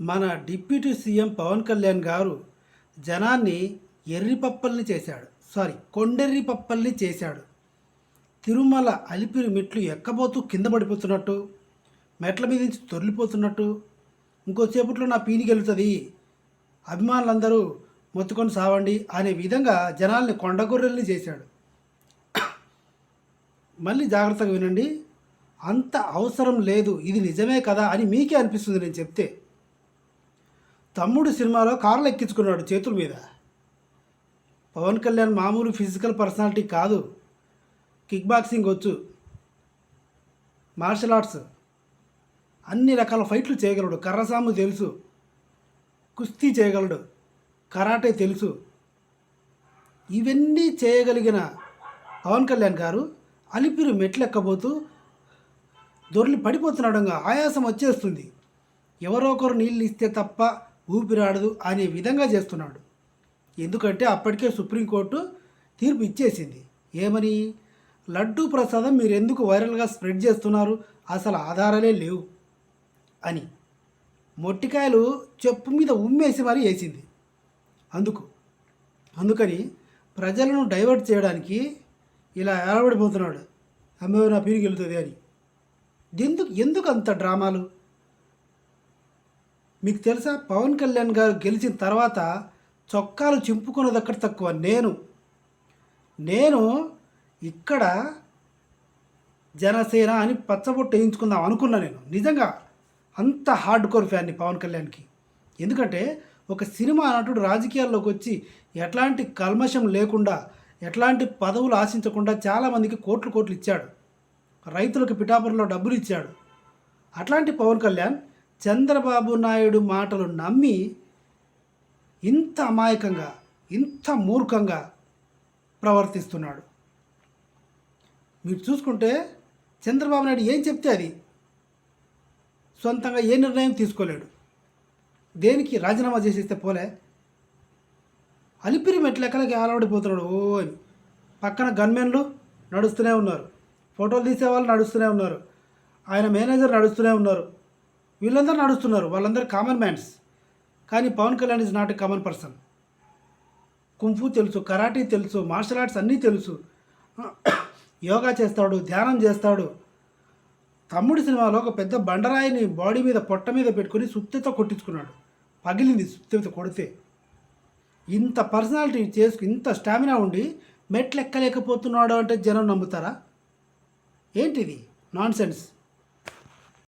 మన deputy CM Pawan Kalyan గారు జనాన్ని ఎర్రి పప్పల్ని చేశాడు. సారీ కొండెర్రి పప్పల్ని చేశాడు. తిరుమల అలిపిరి మెట్లు ఎక్కబోతూ కింద పడిపోతున్నట్టు మెట్ల మీద నుంచి తొరిలిపోతున్నట్టు ఇంకోసేపట్లో నా పీని గెలుతుంది అభిమానులందరూ మొత్తుకొని సావండి అనే విధంగా జనాల్ని కొండగొర్రెల్ని చేశాడు. మళ్ళీ జాగ్రత్తగా వినండి అంత అవసరం లేదు ఇది నిజమే కదా అని మీకే అనిపిస్తుంది నేను చెప్తే. తమ్ముడు సినిమాలో కార్లు ఎక్కించుకున్నాడు చేతుల మీద. పవన్ కళ్యాణ్ మామూలు ఫిజికల్ పర్సనాలిటీ కాదు. కిక్ బాక్సింగ్ వచ్చు. Martial arts. అన్ని రకాల ఫైట్లు చేయగలడు. కర్రసాము తెలుసు. కుస్తీ చేయగలడు. కరాటే తెలుసు. ఇవన్నీ చేయగలిగిన పవన్ కళ్యాణ్ గారు అలిపిరి మెట్లెక్కబోతూ దొర్లి ఆయాసం వచ్చేస్తుంది. ఎవరో ఒకరు నీళ్ళు ఇస్తే తప్ప ఊపిరాడదు అనే విధంగా చేస్తున్నాడు. ఎందుకంటే అప్పటికే సుప్రీంకోర్టు తీర్పు ఇచ్చేసింది. ఏమని? లడ్డూ ప్రసాదం మీరు ఎందుకు వైరల్గా స్ప్రెడ్ చేస్తున్నారు? అసలు ఆధారాలే లేవు అని. మొట్టికాయలు చెప్పు మీద ఉమ్మేసి మరీ వేసింది. అందుకు అందుకని ప్రజలను డైవర్ట్ చేయడానికి ఇలా ఏడబడిపోతున్నాడు అమ్మే నా పీరికి వెళ్తుంది అని. ఎందుకు ఎందుకు అంత డ్రామాలు? మీకు తెలుసా? పవన్ కళ్యాణ్ గారు గెలిచిన తర్వాత చొక్కాలు చింపుకున్నది అక్కడ తక్కువ. నేను నేను ఇక్కడ జనసేన అని పచ్చబొట్టు వేయించుకుందాం అనుకున్నా నేను. నిజంగా అంత హార్డ్ కోర్ ఫ్యాన్ని పవన్ కళ్యాణ్కి. ఎందుకంటే ఒక సినిమా నటుడు రాజకీయాల్లోకి వచ్చి ఎట్లాంటి కల్మషం లేకుండా ఎట్లాంటి పదవులు ఆశించకుండా చాలామందికి కోట్లు కోట్లు ఇచ్చాడు. రైతులకు పిఠాపురంలో డబ్బులు ఇచ్చాడు. అట్లాంటి పవన్ కళ్యాణ్ చంద్రబాబు నాయుడు మాటలు నమ్మి ఇంత అమాయకంగా ఇంత మూర్ఖంగా ప్రవర్తిస్తున్నాడు. మీరు చూసుకుంటే చంద్రబాబు నాయుడు ఏం చెప్తే అది? సొంతంగా ఏ నిర్ణయం తీసుకోలేడు. దేనికి రాజీనామా చేసేస్తే పోలే? అలిపిరి మెట్లు ఎక్కడికి అలవడిపోతున్నాడు. ఓ అని పక్కన గన్మెన్లు నడుస్తూనే ఉన్నారు. ఫోటోలు తీసే వాళ్ళు నడుస్తూనే ఉన్నారు. ఆయన మేనేజర్ నడుస్తూనే ఉన్నారు. వీళ్ళందరూ నడుస్తున్నారు. వాళ్ళందరూ కామన్ మ్యాన్స్ కానీ Pawan Kalyan is not a common person kung fu తెలుసు కరాటీ తెలుసు మార్షల్ ఆర్ట్స్ అన్నీ తెలుసు. యోగా చేస్తాడు ధ్యానం చేస్తాడు. తమ్ముడి సినిమాలో ఒక పెద్ద బండరాయిని బాడీ మీద పొట్ట మీద పెట్టుకొని సుత్తితో కొట్టించుకున్నాడు. పగిలింది సుత్తితో కొడితే. ఇంత పర్సనాలిటీ చేసుకు ఇంత స్టామినా ఉండి మెట్లు ఎక్కలేకపోతున్నాడు అంటే జనం నమ్ముతారా? ఏంటిది? Non sense